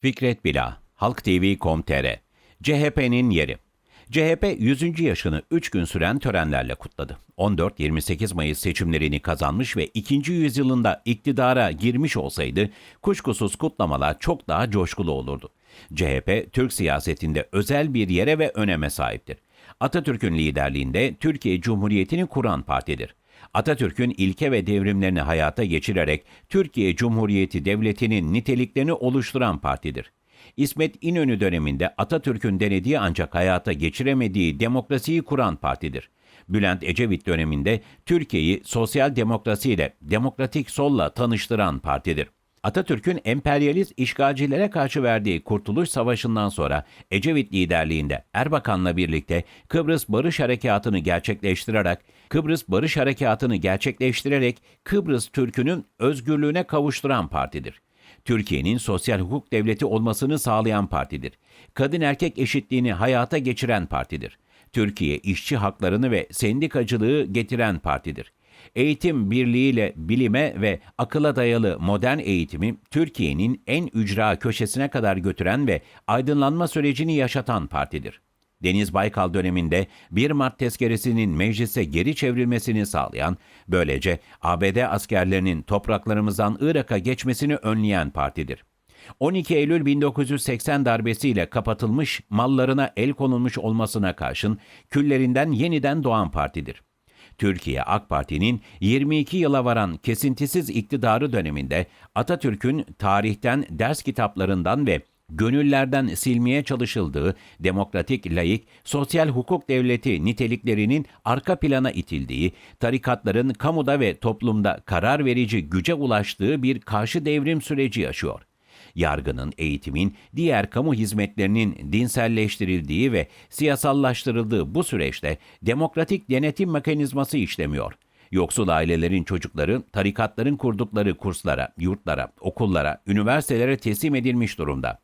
Fikret Bila, Halk TV.com.tr CHP'nin yeri CHP 100. yaşını 3 gün süren törenlerle kutladı. 14-28 Mayıs seçimlerini kazanmış ve 2. yüzyılında iktidara girmiş olsaydı kuşkusuz kutlamalar çok daha coşkulu olurdu. CHP, Türk siyasetinde özel bir yere ve öneme sahiptir. Atatürk'ün liderliğinde Türkiye Cumhuriyeti'ni kuran partidir. Atatürk'ün ilke ve devrimlerini hayata geçirerek Türkiye Cumhuriyeti Devleti'nin niteliklerini oluşturan partidir. İsmet İnönü döneminde Atatürk'ün denediği ancak hayata geçiremediği demokrasiyi kuran partidir. Bülent Ecevit döneminde Türkiye'yi sosyal demokrasiyle, demokratik solla tanıştıran partidir. Atatürk'ün emperyalist işgalcilere karşı verdiği Kurtuluş Savaşı'ndan sonra Ecevit liderliğinde Erbakan'la birlikte Kıbrıs Barış Harekatı'nı gerçekleştirerek Kıbrıs Barış Harekatı'nı gerçekleştirerek Kıbrıs Türk'ünün özgürlüğüne kavuşturan partidir. Türkiye'nin sosyal hukuk devleti olmasını sağlayan partidir. Kadın erkek eşitliğini hayata geçiren partidir. Türkiye işçi haklarını ve sendikacılığı getiren partidir. Eğitim birliğiyle bilime ve akıla dayalı modern eğitimi Türkiye'nin en ücra köşesine kadar götüren ve aydınlanma sürecini yaşatan partidir. Deniz Baykal döneminde 1 Mart tezkeresinin meclise geri çevrilmesini sağlayan, böylece ABD askerlerinin topraklarımızdan Irak'a geçmesini önleyen partidir. 12 Eylül 1980 darbesiyle kapatılmış mallarına el konulmuş olmasına karşın küllerinden yeniden doğan partidir. Türkiye AK Parti'nin 22 yıla varan kesintisiz iktidarı döneminde Atatürk'ün tarihten ders kitaplarından ve gönüllerden silmeye çalışıldığı demokratik, layık, sosyal hukuk devleti niteliklerinin arka plana itildiği, tarikatların kamuda ve toplumda karar verici güce ulaştığı bir karşı devrim süreci yaşıyor yargının, eğitimin, diğer kamu hizmetlerinin dinselleştirildiği ve siyasallaştırıldığı bu süreçte demokratik denetim mekanizması işlemiyor. Yoksul ailelerin çocukları tarikatların kurdukları kurslara, yurtlara, okullara, üniversitelere teslim edilmiş durumda.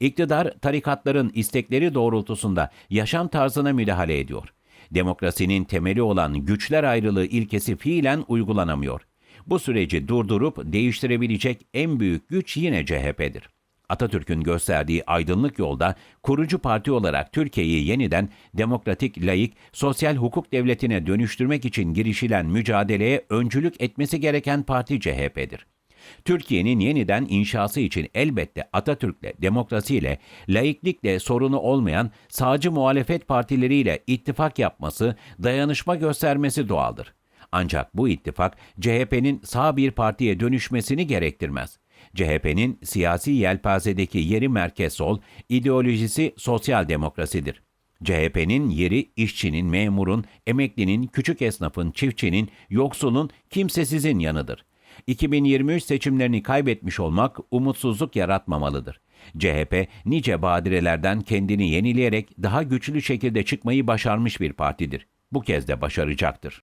İktidar tarikatların istekleri doğrultusunda yaşam tarzına müdahale ediyor. Demokrasinin temeli olan güçler ayrılığı ilkesi fiilen uygulanamıyor. Bu süreci durdurup değiştirebilecek en büyük güç yine CHP'dir. Atatürk'ün gösterdiği aydınlık yolda kurucu parti olarak Türkiye'yi yeniden demokratik, layık, sosyal hukuk devletine dönüştürmek için girişilen mücadeleye öncülük etmesi gereken parti CHP'dir. Türkiye'nin yeniden inşası için elbette Atatürk'le, demokrasiyle, laiklikle sorunu olmayan sağcı muhalefet partileriyle ittifak yapması, dayanışma göstermesi doğaldır. Ancak bu ittifak CHP'nin sağ bir partiye dönüşmesini gerektirmez. CHP'nin siyasi yelpazedeki yeri merkez sol, ideolojisi sosyal demokrasidir. CHP'nin yeri işçinin, memurun, emeklinin, küçük esnafın, çiftçinin, yoksulun, kimsesizin yanıdır. 2023 seçimlerini kaybetmiş olmak umutsuzluk yaratmamalıdır. CHP nice badirelerden kendini yenileyerek daha güçlü şekilde çıkmayı başarmış bir partidir. Bu kez de başaracaktır.